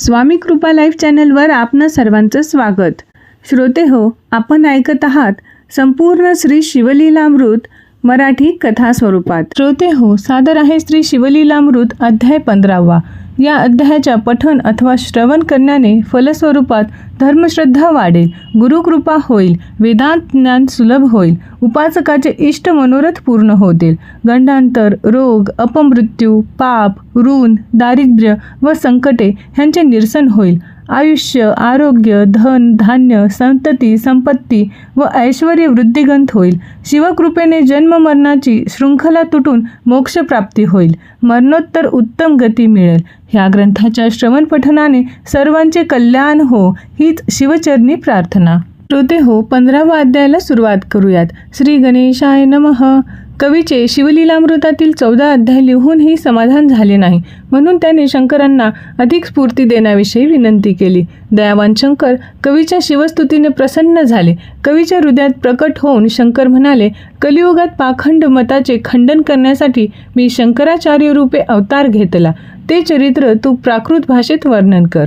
स्वामी कृपा लाईव्ह चॅनलवर आपणं सर्वांचं स्वागत. श्रोते हो आपण ऐकत आहात संपूर्ण श्री शिवलीलामृत मराठी कथा स्वरूपात. श्रोते हो सादर आहे श्री शिवलीलामृत अध्याय पंधरावा. या अध्यायाच्या पठण अथवा श्रवण करण्याने फलस्वरूपात धर्मश्रद्धा वाढेल गुरुकृपा होईल वेदांत ज्ञान सुलभ होईल उपासकाचे इष्ट मनोरथ पूर्ण होतील. गंडांतर रोग अपमृत्यू पाप ऋण दारिद्र्य व संकटे ह्यांचे निरसन होईल. आयुष्य आरोग्य धन धान्य संतती संपत्ती व ऐश्वर वृद्धिगंत होईल. शिवकृपेने जन्म मरणाची शृंखला तुटून मोक्षप्राप्ती होईल. मरणोत्तर उत्तम गती मिळेल. ह्या ग्रंथाच्या श्रवण पठनाने सर्वांचे कल्याण हो हीच शिवचरणी प्रार्थना. श्रोते हो पंधरावा अध्यायाला सुरुवात करूयात. श्री गणेशाय नमः. कवीचे शिवलीलामृतातील चौदा अध्याय लिहूनही समाधान झाले नाही. म्हणून त्याने शंकरांना अधिक स्फूर्ती देण्याविषयी विनंती केली. दयावान शंकर कवीच्या शिवस्तुतीने प्रसन्न झाले. कवीच्या हृदयात प्रकट होऊन शंकर म्हणाले कलियुगात पाखंड मताचे खंडन करण्यासाठी मी शंकराचार्य रूपे अवतार घेतला. ते चरित्र तू प्राकृत भाषेत वर्णन कर.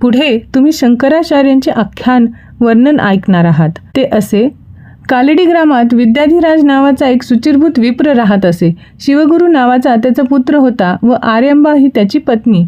पुढे तुम्ही शंकराचार्यांचे आख्यान वर्णन ऐकणार आहात. ते असे कालडी ग्रामात विद्याधिराज नावाचा एक सुचिरभूत विप्र राहत असे. शिवगुरू नावाचा त्याचा पुत्र होता व आर्यंबा ही त्याची पत्नी.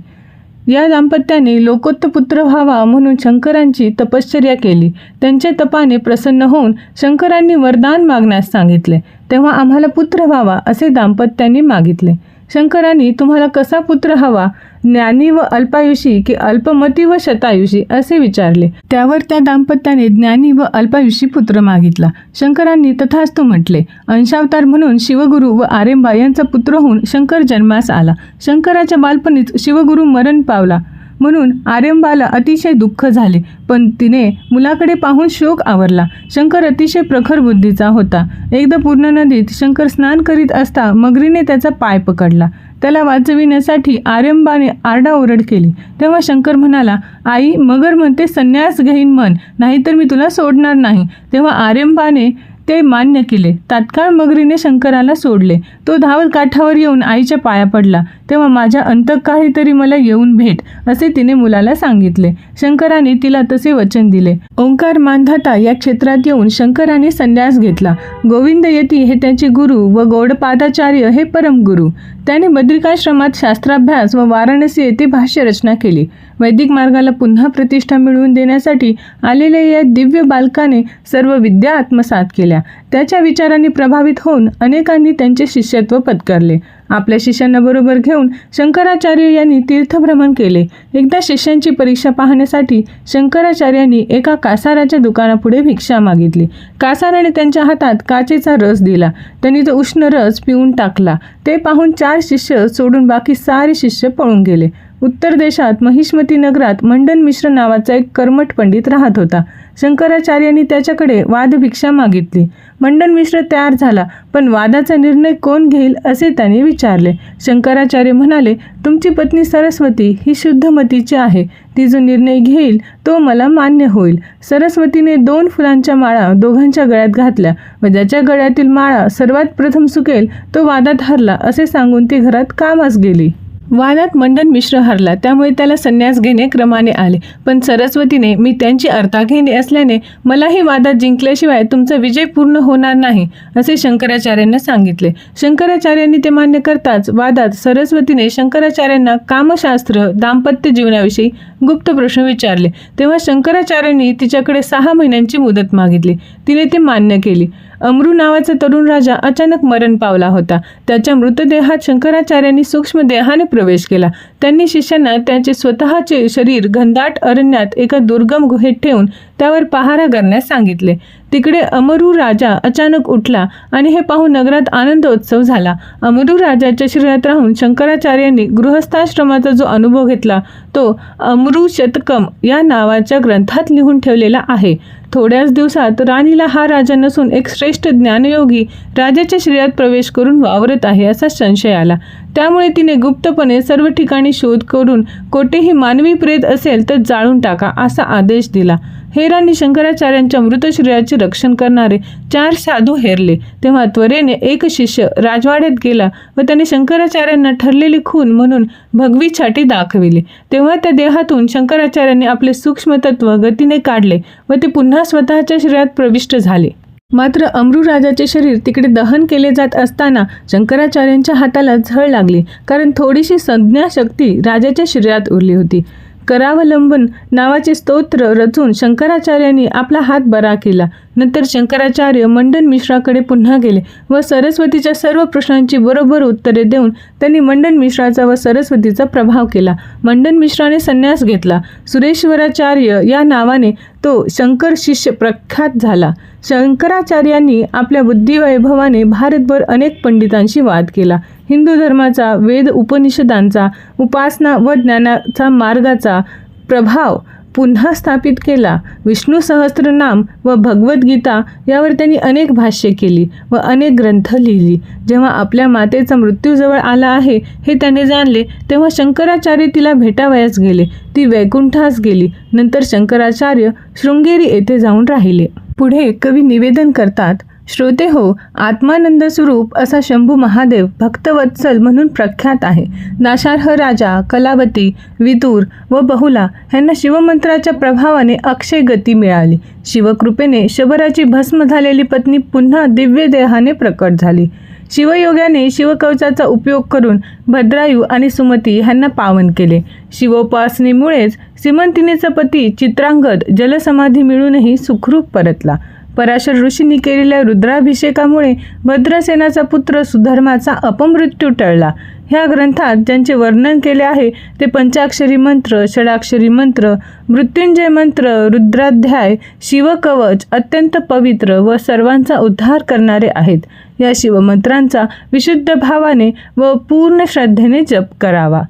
या दाम्पत्याने लोकोत्त पुत्र व्हावा म्हणून शंकरांची तपश्चर्या केली. त्यांच्या तपाने प्रसन्न होऊन शंकरांनी वरदान मागण्यास सांगितले. तेव्हा आम्हाला पुत्र व्हावा असे दाम्पत्यांनी मागितले. शंकरांनी तुम्हाला कसा पुत्र हवा? ज्ञानी व अल्पायुषी की अल्पमती व शतायुषी असे विचारले. त्यावर त्या दाम्पत्याने ज्ञानी व अल्पायुषी पुत्र मागितला. शंकरांनी तथास्तु म्हटले अंशावतार म्हणून शिवगुरु व आरेंबा यांचा पुत्र होऊन शंकर जन्मास आला. शंकराच्या बालपणीच शिवगुरु मरण पावला म्हणून आर्यंबाला अतिशय दुःख झाले पण तिने मुलाकडे पाहून शोक आवरला. शंकर अतिशय प्रखर बुद्धीचा होता. एकदा पूर्ण नदीत शंकर स्नान करीत असता मगरीने त्याचा पाय पकडला. त्याला वाचविण्यासाठी आर्यंबाने आरडाओरड केली. तेव्हा शंकर म्हणाला आई मगर म्हणते संन्यास घेईन मन नाहीतर मी तुला सोडणार नाही. तेव्हा आर्यंबाने ते मान्य केले. तात्काळ मगरीने शंकराला सोडले. तो धावत काठावर येऊन आईच्या पाया पडला. तेव्हा माझ्या अंतकाळी तरी मला येऊन भेट असे तिने मुलाला सांगितले. शंकराने तिला तसे वचन दिले. ओंकार मानधाता या क्षेत्रात येऊन शंकराने संन्यास घेतला. गोविंद यती हे त्याचे गुरु व गौडपादाचार्य हे परमगुरु. त्याने बद्रिकाश्रमात शास्त्राभ्यास व वाराणसी येथे भाष्य रचना केली. वैदिक मार्गाला पुन्हा प्रतिष्ठा मिळवून देण्यासाठी आलेल्या या दिव्य बालकाने सर्व विद्या आत्मसात केल्या. त्याच्या विचारांनी प्रभावित होऊन अनेकांनी त्यांचे शिष्यत्व पत्करले. आपल्या शिष्यांना बरोबर घेऊन शंकराचार्य यांनी तीर्थभ्रमण केले. एकदा शिष्यांची परीक्षा पाहण्यासाठी शंकराचार्यांनी एका कासाराच्या दुकानापुढे भिक्षा मागितली. कासाराने त्यांच्या हातात काचेचा रस दिला. त्यांनी तो उष्ण रस पिऊन टाकला. ते पाहून चार शिष्य सोडून बाकी सारे शिष्य पळून गेले. उत्तर देशात महिष्मती नगरात मंडन मिश्र नावाचा एक कर्मठ पंडित राहत होता. शंकराचार्यांनी त्याच्याकडे वादभिक्षा मागितली. मंडन मिश्र तयार झाला पण वादाचा निर्णय कोण घेईल असे त्याने विचारले. शंकराचार्य म्हणाले तुमची पत्नी सरस्वती ही शुद्धमतीची आहे. ती जो निर्णय घेईल तो मला मान्य होईल. सरस्वतीने दोन फुलांच्या माळा दोघांच्या गळ्यात घातल्या व ज्याच्या गळ्यातील माळा सर्वात प्रथम सुकेल तो वादात हरला असे सांगून ती घरात कामास गेली. वादात मंडन मिश्र हरला. त्यामुळे त्याला संन्यास घेणे क्रमाने आले. पण सरस्वतीने मी त्यांची अर्धांगिनी असल्याने मलाही वादात जिंकल्याशिवाय तुमचा विजय पूर्ण होणार नाही असे शंकराचार्यांना सांगितले. शंकराचार्यांनी ते मान्य करताच वादात सरस्वतीने शंकराचार्यांना कामशास्त्र दाम्पत्य जीवनाविषयी गुप्त प्रश्न विचारले. तेव्हा शंकराचार्यांनी तिच्याकडे सहा महिन्यांची मुदत मागितली. तिने ती मान्य केली. अमरू नावाचा तरुण राजा अचानक मरण पावला होता. त्याच्या मृतदेहात शंकराचार्यांनी सूक्ष्म देहाने प्रवेश केला. त्यांनी शिष्यांना त्यांचे स्वतःचे शरीर घनदाट अरण्यात एका दुर्गम गुहेत ठेवून त्यावर पहारा करण्यास सांगितले. तिकडे अमरू राजा अचानक उठला आणि हे पाहून नगरात आनंदोत्सव झाला. अमरू राजाच्या शरीरात राहून शंकराचार्यांनी गृहस्थाश्रमाचा जो अनुभव घेतला तो अमरू शतकम या नावाच्या ग्रंथात लिहून ठेवलेला आहे. थोड्याच दिवसात राणीला हा राजा नसून एक श्रेष्ठ ज्ञानयोगी राजाच्या शरीरात प्रवेश करून वावरत आहे असा संशय आला. त्यामुळे तिने गुप्तपणे सर्व ठिकाणी शोध करून कोठेही मानवी प्रेत असेल तर जाळून टाका असा आदेश दिला. हेरांनी शंकराचार्यांच्या मृत शरीराचे रक्षण करणारे चार साधू हेरले. तेव्हा त्वरेने एक शिष्य राजवाड्यात गेला व त्याने शंकराचार्यांना ठरलेली खून म्हणून भगवी छाटी दाखविली. तेव्हा त्या देहातून शंकराचार्यांनी आपले सूक्ष्म तत्व गतीने काढले व ते पुन्हा स्वतःच्या शरीरात प्रविष्ट झाले. मात्र अमृराजाचे शरीर तिकडे दहन केले जात असताना शंकराचार्यांच्या हाताला झळ लागली कारण थोडीशी संज्ञाशक्ती राजाच्या शरीरात उरली होती. करावलंबन नावाचे स्तोत्र रचून शंकराचार्यांनी आपला हात बरा केला. नंतर शंकराचार्य मंडन मिश्राकडे पुन्हा गेले व सरस्वतीच्या सर्व प्रश्नांची बरोबर उत्तरे देऊन त्यांनी मंडन मिश्राचा व सरस्वतीचा प्रभाव केला. मंडन मिश्राने संन्यास घेतला. सुरेश्वराचार्य या नावाने तो शंकर शिष्य प्रख्यात झाला. शंकराचार्यांनी आपल्या बुद्धिवैभवाने भारतभर अनेक पंडितांशी वाद केला. हिंदू धर्माचा वेद उपनिषदांचा उपासना व ज्ञानाचा मार्गाचा प्रभाव पुन्हा स्थापित केला. विष्णू सहस्त्रनाम व भगवद्गीता यावर त्यांनी अनेक भाष्य केली व अनेक ग्रंथ लिहिली. जेव्हा आपल्या मातेचा मृत्यूजवळ आला आहे हे त्याने जाणले तेव्हा शंकराचार्य तिला भेटावयास गेले. ती वैकुंठास गेली. नंतर शंकराचार्य शृंगेरी येथे जाऊन राहिले. पुढे कवी निवेदन करतात श्रोते हो आत्मानंद स्वरूप असा शंभू महादेव भक्तवत्सल म्हणून प्रख्यात आहे. नाशार्ह राजा कलावती विदूर व बहुला ह्यांना शिवमंत्राच्या प्रभावाने अक्षय गती मिळाली. शिवकृपेने शबराची भस्म झालेली पत्नी पुन्हा दिव्य देहाने प्रकट झाली. शिवयोग्याने शिवकवचाचा उपयोग करून भद्रायू आणि सुमती ह्यांना पावन केले. शिवोपासनेमुळेच सिमंतिनीचा पती चित्रांगद जलसमाधी मिळूनही सुखरूप परतला. पराशर ऋषींनी केलेल्या रुद्राभिषेकामुळे भद्रसेनाचा पुत्र सुधर्माचा अपमृत्यू टळला. ह्या ग्रंथात ज्यांचे वर्णन केले आहे ते पंचाक्षरी मंत्र षडाक्षरी मंत्र मृत्युंजय मंत्र रुद्राध्याय शिवकवच अत्यंत पवित्र व सर्वांचा उद्धार करणारे आहेत. या शिवमंत्रांचा विशुद्ध भावाने व पूर्ण श्रद्धेने जप करावा.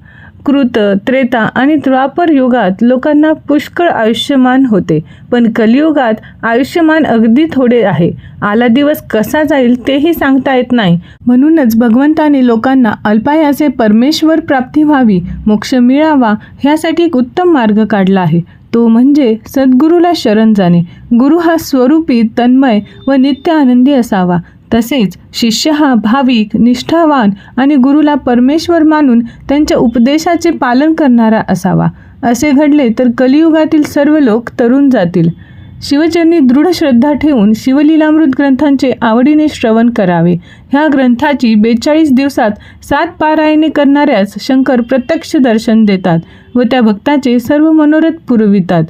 कृत त्रेता आणि द्वापर युगात लोकांना पुष्कळ आयुष्यमान होते. पण कलियुगात आयुष्यमान अगदी थोडे आहे. आला दिवस कसा जाईल तेही सांगता येत नाही. म्हणूनच भगवंताने लोकांना अल्पायाचे परमेश्वर प्राप्ती व्हावी मोक्ष मिळावा ह्यासाठी एक उत्तम मार्ग काढला आहे. तो म्हणजे सद्गुरूला शरण जाणे. गुरु हा स्वरूपी तन्मय व नित्य आनंदी असावा. तसेच शिष्य हा भाविक निष्ठावान आणि गुरुला परमेश्वर मानून त्यांच्या उपदेशाचे पालन करणारा असावा. असे घडले तर कलियुगातील सर्व लोक तरुण जातील. शिवचरणी दृढ श्रद्धा ठेवून शिवलीलामृत ग्रंथांचे आवडीने श्रवण करावे. ह्या ग्रंथाची बेचाळीस दिवसात सात पारायणे करणाऱ्यास शंकर प्रत्यक्ष दर्शन देतात व त्या भक्ताचे सर्व मनोरथ पुरवितात.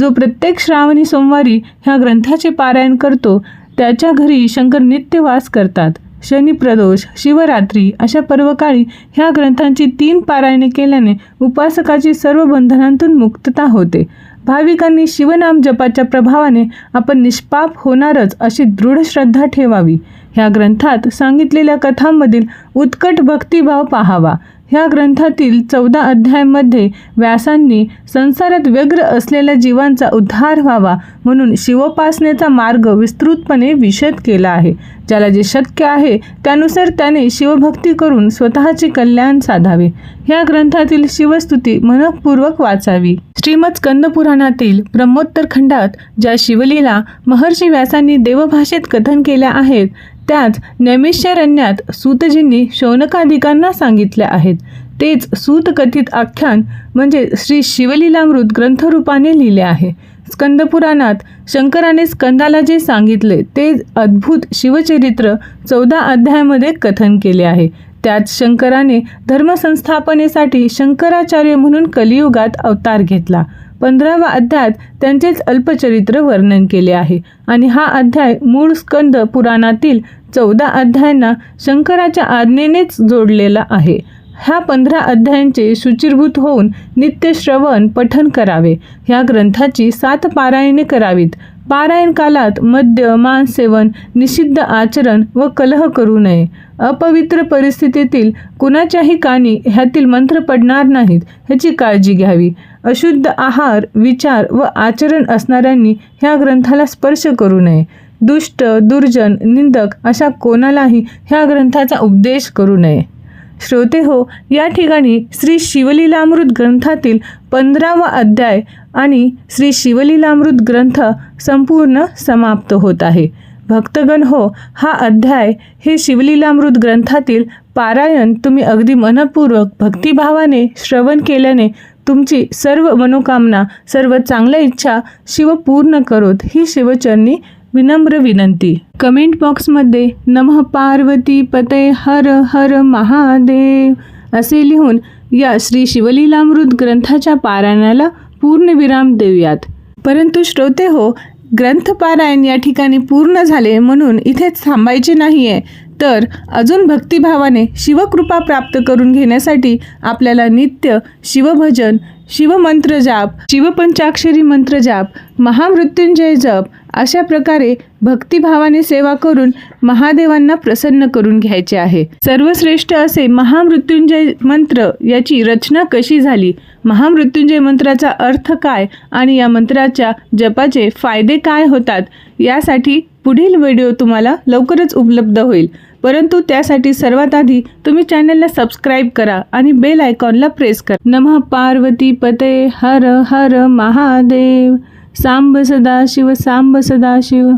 जो प्रत्येक श्रावणी सोमवारी ह्या ग्रंथाचे पारायण करतो त्याच्या घरी शंकर नित्य वास करतात. शनिप्रदोष शिवरात्री अशा पर्वकाळी ह्या ग्रंथांची तीन पारायणे केल्याने उपासकाची सर्व बंधनांतून मुक्तता होते. भाविकांनी शिवनाम जपाच्या प्रभावाने आपण निष्पाप होणारच अशी दृढ श्रद्धा ठेवावी. ह्या ग्रंथात सांगितलेल्या कथांमधील उत्कट भक्तिभाव पाहावा. ह्या ग्रंथातील चौदा अध्यायांमध्ये व्यासांनी संसारात व्यग्र असलेल्या जीवांचा उद्धार व्हावा म्हणून शिवोपासनेचा मार्ग विस्तृतपणे विशद केला आहे. ज्याला जे शक्य आहे त्यानुसार त्याने शिवभक्ती करून स्वतःचे कल्याण साधावे. ह्या ग्रंथातील शिवस्तुती मनपूर्वक वाचावी. श्रीमद स्कंदपुराणातील ब्रह्मोत्तर खंडात ज्या शिवलीला महर्षी व्यासांनी देवभाषेत कथन केल्या आहेत त्याच नैमिष्यारण्यात सूतजींनी शौनकाधिकांना सांगितल्या आहेत. तेच सूतकथित आख्यान म्हणजे श्री शिवलीलामृत ग्रंथरूपाने लिहिले आहे. स्कंदपुराणात शंकराने स्कंदाला जे सांगितले ते अद्भुत शिवचरित्र चौदा अध्यायामध्ये कथन केले आहे. त्यात शंकराने धर्मसंस्थापनेसाठी शंकराचार्य म्हणून कलियुगात अवतार घेतला. पंधरावा अध्यायात त्यांचेच अल्पचरित्र वर्णन केले आहे. आणि हा अध्याय मूळ स्कंद पुराणातील चौदा अध्यायांना शंकराच्या आज्ञेनेच जोडलेला आहे. ह्या पंधरा अध्यायांचे शुचिरभूत होऊन नित्य श्रवण पठन करावे. ह्या ग्रंथाची सात पारायणे करावीत. पारायण कालात मद्य मांस सेवन निषिद्ध आचरण व कलह करू नये. अपवित्र परिस्थितीतील कुणाच्याही कानी ह्यातील मंत्र पडणार नाहीत ह्याची काळजी घ्यावी. अशुद्ध आहार विचार व आचरण असणाऱ्यांनी ह्या ग्रंथाला स्पर्श करू नये. दुष्ट दुर्जन निंदक अशा कोणालाही ह्या ग्रंथाचा उपदेश करू नये. श्रोते हो या ठिकाणी श्री शिवलीलामृत ग्रंथातील पंधरावा अध्याय आणि श्री शिवलीलामृत ग्रंथ संपूर्ण समाप्त होत आहे. भक्तगण हो हा अध्याय हे शिवलीलामृत ग्रंथातील पारायण तुम्ही अगदी मनपूर्वक भक्तिभावाने श्रवण केल्याने तुमची सर्व मनोकामना सर्व चांगल्या इच्छा शिव पूर्ण करोत ही शिवचरणी विनम्र विनंती. कमेंट बॉक्समध्ये नमः पार्वती पते हर हर महादेव असे लिहून या श्री शिवलीलामृत ग्रंथाच्या पारायणाला पूर्णविराम देऊयात. परंतु श्रोते हो ग्रंथपारायण या ठिकाणी पूर्ण झाले म्हणून इथेच थांबायचे नाही आहे तर अजून भक्तिभावाने शिवकृपा प्राप्त करून घेण्यासाठी आपल्याला नित्य शिवभजन शिवमंत्र जाप शिवपंचाक्षरी मंत्र जाप महामृत्युंजय जप अशा प्रकारे भक्तिभावाने सेवा करून महादेवांना प्रसन्न करून घ्यायचे आहे. सर्वश्रेष्ठ असे महामृत्युंजय मंत्र याची रचना कशी झाली? महामृत्युंजय मंत्राचा अर्थ काय आणि या मंत्राच्या जपाचे फायदे काय होतात? यासाठी पुढील व्हिडिओ तुम्हाला लवकरच उपलब्ध होईल. परंतु त्यासाठी सर्वात आधी तुम्ही चॅनलला सबस्क्राईब करा आणि बेल आयकॉनला प्रेस करा. नमः पार्वती पते हर हर महादेव. सांब सदाशिव सांब सदाशिव.